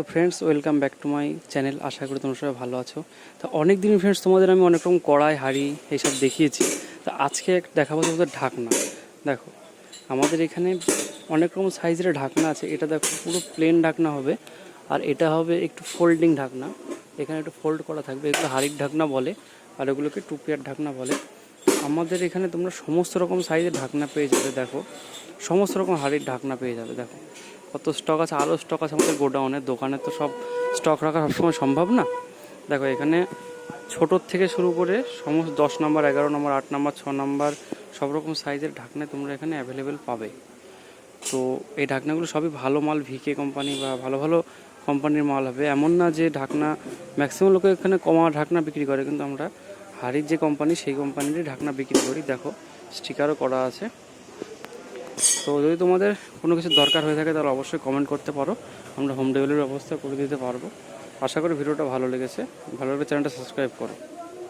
তো friends welcome back to my channel আশা করি তোমরা সবাই ভালো আছো। তো অনেক দিন ফ্রেন্ডস তোমাদের আমি অনেক রকম কড়াই, হাঁড়ি এইসব দেখিয়েছি। তো আজকে এক দেখাবো তোমাদের ঢাকনা। দেখো, আমাদের এখানে অনেক রকম সাইজের ঢাকনা আছে। এটা দেখো, পুরো প্লেন ঢাকনা হবে। আর এটা হবে একটু ফোল্ডিং ঢাকনা। এখানে একটু ফোল্ড করা থাকবে, এগুলো হাড়ির ঢাকনা বলে, আর এগুলোকে টুপিয়ার ঢাকনা বলে। আমাদের এখানে তোমরা সমস্ত রকম সাইজের ঢাকনা পেয়ে যাবে, দেখো। সমস্ত রকম হাড়ির ঢাকনা পেয়ে যাবে, দেখো। কত স্টক আছে? আরও স্টক আছে আমাদের গোডাউনে। দোকানে তো সব স্টক রাখা সবসময় সম্ভব না। দেখো, এখানে ছোটোর থেকে শুরু করে সমস্ত দশ নম্বর, এগারো নম্বর, আট নম্বর, ছ নম্বর, সব রকম সাইজের ঢাকনা তোমরা এখানে অ্যাভেলেবেল পাবে। তো এই ঢাকনাগুলো সবই ভালো মাল ভিকে কোম্পানি বা ভালো ভালো কোম্পানির মাল হবে। এমন না যে ঢাকনা ম্যাক্সিমাম লোকে এখানে কমা ঢাকনা বিক্রি করে, কিন্তু আমরা হাড়ির যে কোম্পানি সেই কোম্পানিরই ঢাকনা বিক্রি করি। দেখো স্টিকারও করা আছে। তো যদি তোমাদের কোনো কিছু দরকার হয়ে থাকে তাহলে অবশ্যই কমেন্ট করতে পারো। আমরা হোম ডেলিভারির ব্যবস্থা করে দিতে পারব। আশা করি ভিডিওটা ভালো লেগেছে। ভালো লাগলে চ্যানেলটা সাবস্ক্রাইব করো।